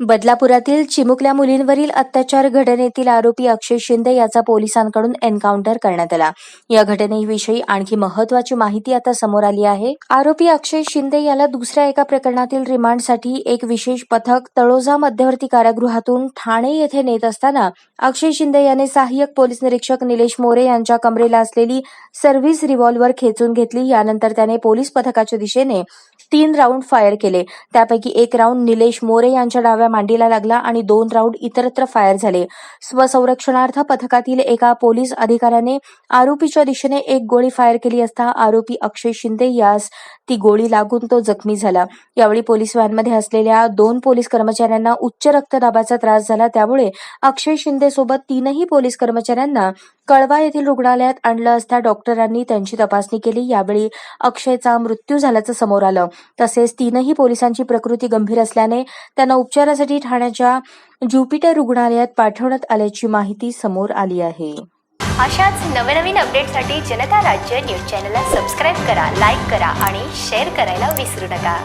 बदलापुरातील चिमुकल्या मुलींवरील अत्याचार घटनेतील आरोपी अक्षय शिंदे याचा पोलिसांकडून एन्काउंटर करण्यात आला. या घटनेविषयी आणखी महत्वाची माहिती आता समोर आली आहे. आरोपी अक्षय शिंदे याला दुसऱ्या एका प्रकरणातील रिमांडसाठी एक विशेष पथक तळोजा मध्यवर्ती कारागृहातून ठाणे येथे नेत असताना अक्षय शिंदे याने सहाय्यक पोलीस निरीक्षक निलेश मोरे यांच्या कमरेला असलेली सर्व्हिस रिव्हॉल्व्हर खेचून घेतली. यानंतर त्याने पोलीस पथकाच्या दिशेने तीन राऊंड फायर केले. त्यापैकी एक राऊंड निलेश मोरे यांच्या डाव्या मांडीला लागला आणि दोन राऊंड इतरत्र फायर झाले. स्वसंरक्षणार्थ पथकातील एका पोलीस अधिकाऱ्याने आरोपीच्या दिशेने एक गोळी फायर केली असता आरोपी अक्षय शिंदे यास ती गोळी लागून तो जखमी झाला. यावेळी पोलीस व्हॅनमध्ये असलेल्या दोन पोलीस कर्मचाऱ्यांना उच्च रक्तदाबाचा त्रास झाला. त्यामुळे अक्षय शिंदे सोबत तीनही पोलीस कर्मचाऱ्यांना कळवा येथील रुग्णालयात आणलं असता डॉक्टरांनी त्यांची तपासणी केली. यावेळी अक्षयचा मृत्यू झाल्याचं समोर आलं. तसेच तीनही पोलिसांची प्रकृती गंभीर असल्याने त्यांना उपचारासाठी ठाण्याच्या ज्युपिटर रुग्णालयात पाठवण्यात आल्याची माहिती समोर आली आहे. अशाच नवनवीन अपडेटसाठी जनता राज्य न्यूज चॅनलला सबस्क्राईब करा लाईक करा आणि शेअर करायला विसरू नका.